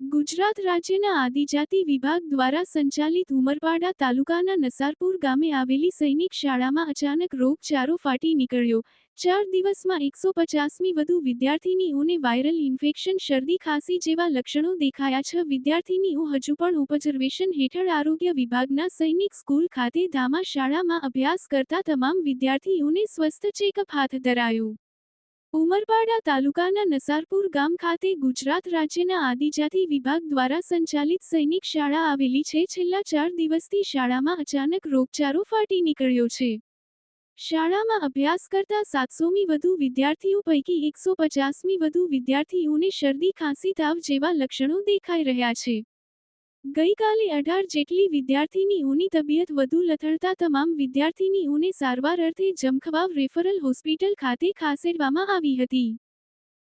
ગુજરાત રાજ્યના આદિજાતિ વિભાગ દ્વારા સંચાલિત ઉમરપાડા તાલુકાના નસારપુર ગામે આવેલી સૈનિક શાળામાં અચાનક રોગચારો ફાટી નીકળ્યો. ચાર દિવસમાં એકસો પચાસમી વધુ વિદ્યાર્થીનીઓને વાયરલ ઇન્ફેક્શન, શરદી ખાંસી જેવા લક્ષણો દેખાયા છ. વિદ્યાર્થીનીઓ હજુ પણ ઓબ્ઝર્વેશન હેઠળ આરોગ્ય વિભાગના સૈનિક સ્કૂલ ખાતે ધામા શાળામાં અભ્યાસ કરતા તમામ વિદ્યાર્થીઓને સ્વસ્થ ચેકઅપ હાથ ધરાયું. ઉમરપાડા તાલુકાના નસારપુર ગામ ખાતે ગુજરાત રાજ્યના આદિજાતિ વિભાગ દ્વારા સંચાલિત સૈનિક શાળા આવેલી છે. છેલ્લા ચાર દિવસથી શાળામાં અચાનક રોગચારો ફાટી નીકળ્યો છે. શાળામાં અભ્યાસ કરતા સાતસોમી વધુ વિદ્યાર્થીઓ પૈકી એકસો પચાસમી વધુ વિદ્યાર્થીઓને શરદી, ખાંસી, તાવ જેવા લક્ષણો દેખાઈ રહ્યા છે. ગઈકાલે અઢાર જેટલી વિદ્યાર્થીની ઉની તબિયત વધુ લથડતા તમામ વિદ્યાર્થીની ઉને સારવાર અર્થે જમખવાવ રેફરલ હોસ્પિટલ ખાતે ખસેડવામાં આવી હતી.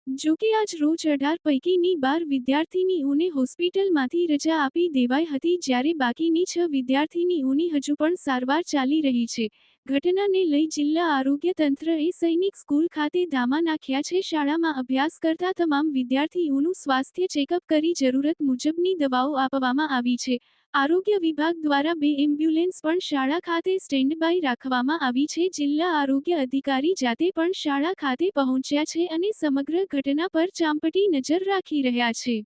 જોકે આજ રોજ અઢાર પૈકીની બાર વિદ્યાર્થીની ઉને હોસ્પિટલમાંથી રજા આપી દેવાઈ હતી જ્યારે બાકીની છ વિદ્યાર્થીની ઉની હજુ પણ સારવાર ચાલી રહી છે. ઘટનાને લઈ જિલ્લા આરોગ્ય તંત્રએ સૈનિક સ્કૂલ ખાતે ધામા નાખ્યા છે. શાળામાં અભ્યાસ કરતા તમામ વિદ્યાર્થીઓનું સ્વાસ્થ્ય ચેકઅપ કરી જરૂરત મુજબની દવાઓ આપવામાં આવી છે. આરોગ્ય વિભાગ દ્વારા બે એમ્બ્યુલન્સ પણ શાળા ખાતે સ્ટેન્ડ બાય રાખવામાં આવી છે. જિલ્લા આરોગ્ય અધિકારી જાતે પણ શાળા ખાતે પહોંચ્યા છે અને સમગ્ર ઘટના પર ચાંપટી નજર રાખી રહ્યા છે.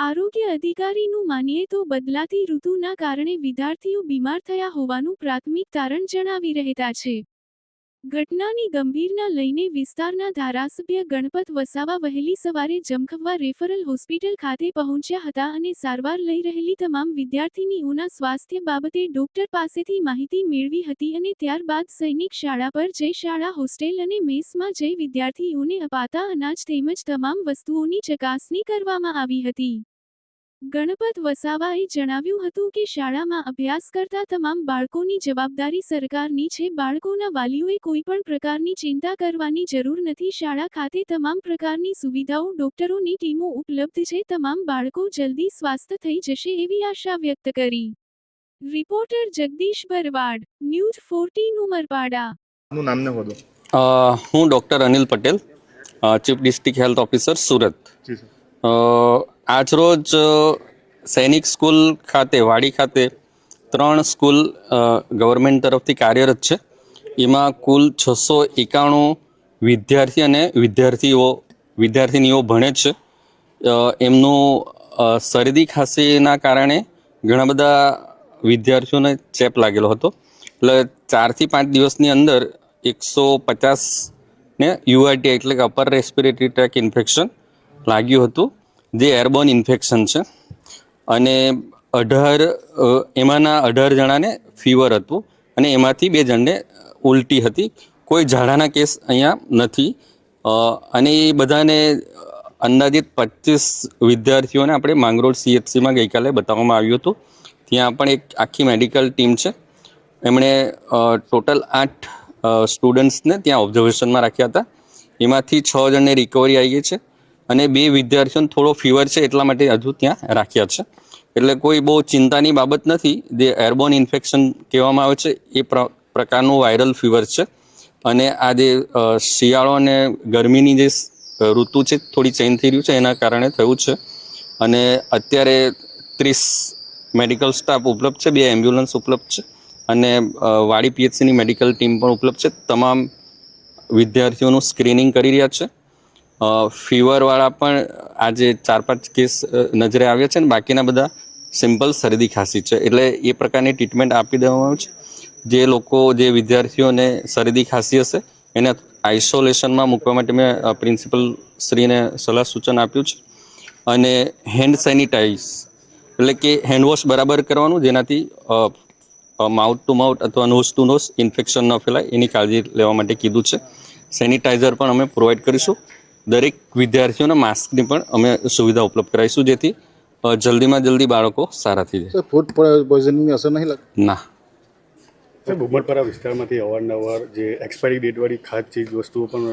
આરોગ્ય અધિકારીનું માનીએ તો બદલાતી ઋતુના કારણે વિદ્યાર્થીઓ બીમાર થયા હોવાનું પ્રાથમિક તારણ જણાવી રહેતા છે. ઘટનાની ગંભીરના લઈને વિસ્તારના ધારાસભ્ય ગણપત વસાવા વહેલી સવારે જમખવા રેફરલ હોસ્પિટલ ખાતે પહોંચ્યા હતા અને સારવાર લઈ રહેલી તમામ વિદ્યાર્થીનીઓના સ્વાસ્થ્ય બાબતે ડોક્ટર પાસેથી માહિતી મેળવી હતી અને ત્યારબાદ સૈનિક શાળા પર જઈ શાળા હોસ્ટેલ અને મેસમાં જઈ વિદ્યાર્થીઓને અપાતા અનાજ તેમજ તમામ વસ્તુઓની ચકાસણી કરવામાં આવી હતી. ગણપત વસાવાએ જણાવ્યું હતું કે શાળામાં અભ્યાસ કરતા તમામ બાળકોની જવાબદારી સરકારની છે. બાળકોના વાલીઓએ કોઈ પણ પ્રકારની ચિંતા કરવાની જરૂર નથી. શાળા ખાતે તમામ પ્રકારની સુવિધાઓ ડોક્ટરોની ટીમો ઉપલબ્ધ છે. તમામ બાળકો જલ્દી સ્વાસ્થ થઈ જશે એવી આશા વ્યક્ત કરી. Reporter Jagdish Bharwad news fourteen Umarpada. નું નામ ને હું doctor Anil Patel chief district health officer Surat. આજરોજ સૈનિક સ્કૂલ ખાતે, વાડી ખાતે ત્રણ સ્કૂલ ગવર્મેન્ટ તરફથી કાર્યરત છે. એમાં કુલ છસો એકાણું વિદ્યાર્થી અને વિદ્યાર્થીઓ, વિદ્યાર્થીનીઓ ભણે છે. એમનું શરદી ખાંસીના કારણે ઘણા બધા વિદ્યાર્થીઓને ચેપ લાગેલો હતો. એટલે ચારથી પાંચ દિવસની અંદર એકસો પચાસને યુઆરટી એટલે કે અપર રેસ્પિરેટરી ટ્રેક ઇન્ફેક્શન લાગ્યું હતું. જે એરબોર્ન ઇન્ફેક્શન છે. અને અઢાર એમાંના અઢાર જણાને ફીવર હતું અને એમાંથી બે જણને ઉલટી હતી. કોઈ ઝાડાના કેસ અહીંયા નથી. અને એ બધાને અંદાજિત પચીસ વિદ્યાર્થીઓને આપણે માંગરોળ સીએચસીમાં ગઈકાલે બતાવવામાં આવ્યું હતું. ત્યાં પણ એક આખી મેડિકલ ટીમ છે. એમણે ટોટલ આઠ સ્ટુડન્ટ્સને ત્યાં ઓબ્ઝર્વેશનમાં રાખ્યા હતા. એમાંથી છ જણને રિકવરી આવી ગઈ છે. અને બે વિદ્યાર્થીઓને થોડો ફીવર છે એટલા માટે હજુ ત્યાં રાખ્યા છે. એટલે કોઈ બહુ ચિંતાની બાબત નથી. જે એરબોન ઇન્ફેક્શન કહેવામાં આવે છે, એ પ્ર- પ્રકારનું વાયરલ ફીવર છે. અને આ જે શિયાળો અને ગરમીની જે ઋતુ છે, થોડી ચેન્જ થઈ રહ્યું છે, એના કારણે થયું છે. અને અત્યારે ત્રીસ મેડિકલ સ્ટાફ ઉપલબ્ધ છે, બે એમ્બ્યુલન્સ ઉપલબ્ધ છે અને વાડી પીએચસીની મેડિકલ ટીમ પણ ઉપલબ્ધ છે. તમામ વિદ્યાર્થીઓનું સ્ક્રીનિંગ કરી રહ્યા છે. ફીવરવાળા પણ આજે ચાર પાંચ કેસ નજરે આવ્યા છે ને બાકીના બધા સિમ્પલ શરદી ખાંસી છે. એટલે એ પ્રકારની ટ્રીટમેન્ટ આપી દેવામાં આવે છે. જે લોકો, જે વિદ્યાર્થીઓને શરદી ખાંસી હશે, એને આઇસોલેશનમાં મૂકવા માટે મેં પ્રિન્સિપલ શ્રીને સલાહ સૂચન આપ્યું છે. અને હેન્ડ સેનિટાઈઝ એટલે કે હેન્ડવોશ બરાબર કરવાનું, જેનાથી માઉથ ટુ માઉથ અથવા નોઝ ટુ નોઝ ઇન્ફેક્શન ન ફેલાય, એની કાળજી લેવા માટે કીધું છે. સેનિટાઈઝર પણ અમે પ્રોવાઈડ કરીશું. દરેક વિદ્યાર્થીઓને માસ્કની પણ અમે સુવિધા ઉપલબ્ધ કરાવીશું જેથી જલ્દીમાં જલ્દી બાળકો સારા થઈ જાય. ફૂડ પોઈઝનિંગની અસર નહીં લાગે? ના. સાહેબ ઉમરપાડા વિસ્તારમાંથી અવારનવાર જે એક્સપાયરી ડેટવાળી ખાદ ચીજ વસ્તુઓ પણ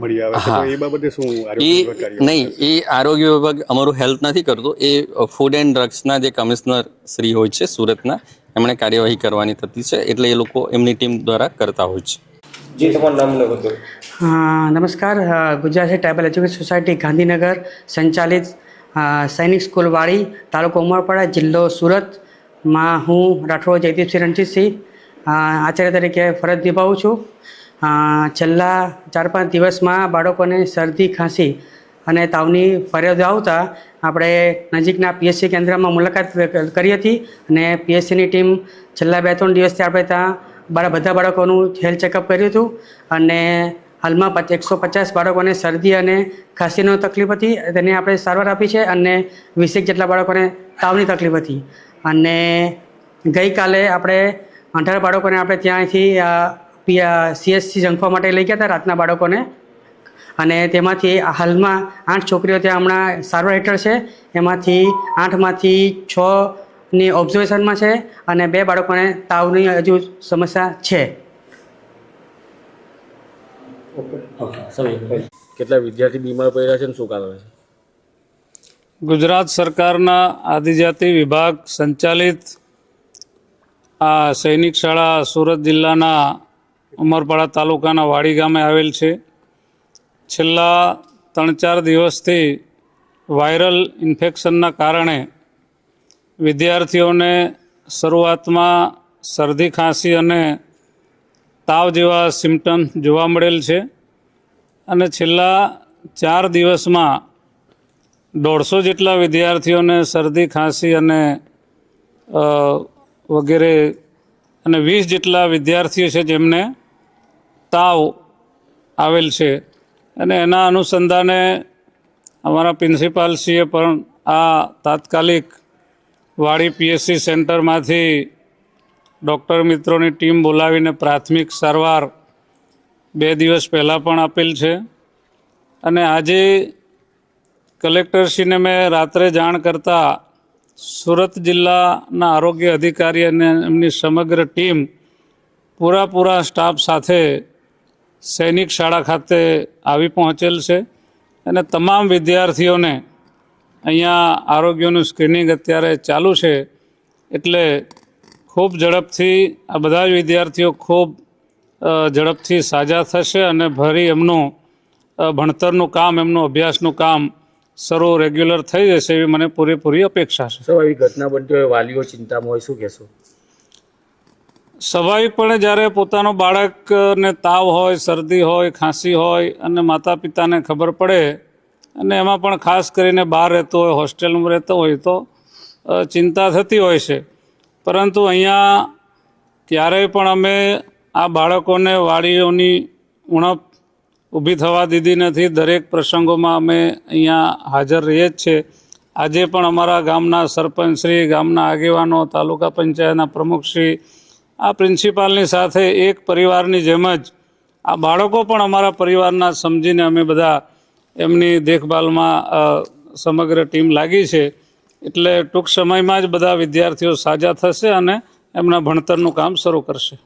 મળી આવે છે એ બાબતે શું એ આરોગ્ય વિભાગ કાર્ય નહીં એ આરોગ્ય વિભાગ અમારું હેલ્પ નથી કરતો. એ ફૂડ એન્ડ ડ્રગ્સના જે કમિશનર શ્રી હોય છે સુરતના એમણે કાર્યવાહી કરવાની થતી છે એટલે એ લોકો એમની ટીમ દ્વારા કરતા હોય છે. જી તમારું નામ બધું હા, નમસ્કાર. Gujarat tribal education society Gandhinagar સંચાલિત સૈનિક સ્કૂલ વાડી તાલુકો ઉમરપાડા જિલ્લો સુરતમાં હું રાઠોડ જયદીપસિંહ રણજીતસિંહ આચાર્ય તરીકે ફરજ નિભાવું છું. છેલ્લા ચાર પાંચ દિવસમાં બાળકોને શરદી, ખાંસી અને તાવની ફરિયાદો આવતા આપણે નજીકના પીએસસી કેન્દ્રમાં મુલાકાત કરી હતી અને પીએસસીની ટીમ છેલ્લા બે ત્રણ દિવસથી આપણે ત્યાં બાળા બધા બાળકોનું હેલ્થ ચેકઅપ કર્યું હતું અને હાલમાં એકસો પચાસ બાળકોને શરદી અને ખાંસીનો તકલીફ હતી. તેની આપણે સારવાર આપી છે અને વીસેક જેટલા બાળકોને તાવની તકલીફ હતી. અને ગઈકાલે આપણે અઢાર બાળકોને આપણે ત્યાંથી સીએસસી જંખવા માટે લઈ ગયા હતા રાતના બાળકોને. અને તેમાંથી હાલમાં આઠ છોકરીઓ ત્યાં હમણાં સારવાર હેઠળ છે. એમાંથી આઠમાંથી છની ઓબ્ઝર્વેશનમાં છે અને બે બાળકોને તાવની હજુ સમસ્યા છે. કેટલા વિદ્યાર્થી બીમાર પડ્યા છે શું કારણ છે? ગુજરાત સરકારના આદિજાતિ વિભાગ સંચાલિત આ સૈનિક શાળા સુરત જિલ્લાના ઉમરપાડા તાલુકાના વાડી ગામે આવેલ છે. છેલ્લા ત્રણ ચાર દિવસથી વાયરલ ઇન્ફેક્શનના કારણે વિદ્યાર્થીઓને શરૂઆતમાં શરદી ખાંસી અને તાવ જેવા સિમ્ટમ જોવા મળેલ છે. અને છેલ્લા ચાર દિવસમાં દોઢસો જેટલા વિદ્યાર્થીઓને શરદી, ખાંસી અને વગેરે અને વીસ જેટલા વિદ્યાર્થીઓ છે જેમને તાવ આવેલ છે. અને એના અનુસંધાને અમારા પ્રિન્સિપાલશ્રીએ પણ આ તાત્કાલિક વાડી પીએસસી સેન્ટરમાંથી ડૉક્ટર મિત્રોની ટીમ બોલાવીને પ્રાથમિક સારવાર બે દિવસ પહેલાં પણ આપેલ છે. અને આજે કલેક્ટરશ્રીને મેં રાત્રે જાણ કરતાં સુરત જિલ્લાના આરોગ્ય અધિકારી અને એમની સમગ્ર ટીમ પૂરા પૂરા સ્ટાફ સાથે સૈનિક શાળા ખાતે આવી પહોંચેલ છે. અને તમામ વિદ્યાર્થીઓને અહીંયા આરોગ્યનું સ્ક્રિનિંગ અત્યારે ચાલુ છે. એટલે ખૂબ ઝડપથી આ બધા જ વિદ્યાર્થીઓ ખૂબ ઝડપથી સાજા થશે અને ફરી એમનું ભણતરનું કામ એમનું અભ્યાસનું કામ શરૂ રેગ્યુલર થઈ જશે એવી મને પૂરેપૂરી અપેક્ષા છે. સર ઘટના બનતી હોય વાલીઓ ચિંતામાં હોય શું કહેશો? સ્વાભાવિકપણે જ્યારે પોતાનો બાળકને તાવ હોય શરદી હોય ખાંસી હોય અને માતા પિતાને ખબર પડે અને એમાં પણ ખાસ કરીને બહાર રહેતો હોય, હોસ્ટેલમાં રહેતો હોય તો ચિંતા થતી હોય છે. પરંતુ અહીંયા ક્યારેય પણ અમે આ બાળકોને વાડીઓની ઉણપ ઊભી થવા દીધી નથી. દરેક પ્રસંગોમાં અમે અહીંયા હાજર રહીએ જ છીએ આજે પણ અમારા ગામના સરપંચશ્રી ગામના આગેવાનો, તાલુકા પંચાયતના પ્રમુખશ્રી આ પ્રિન્સિપાલની સાથે એક પરિવારની જેમ જ આ બાળકો પણ અમારા પરિવારના સમજીને અમે બધા એમની દેખભાલમાં સમગ્ર ટીમ લાગી છે. એટલે ટૂંક સમયમાં જ બધા વિદ્યાર્થીઓ સાજા થશે અને એમના ભણતરનું કામ શરૂ કરશે.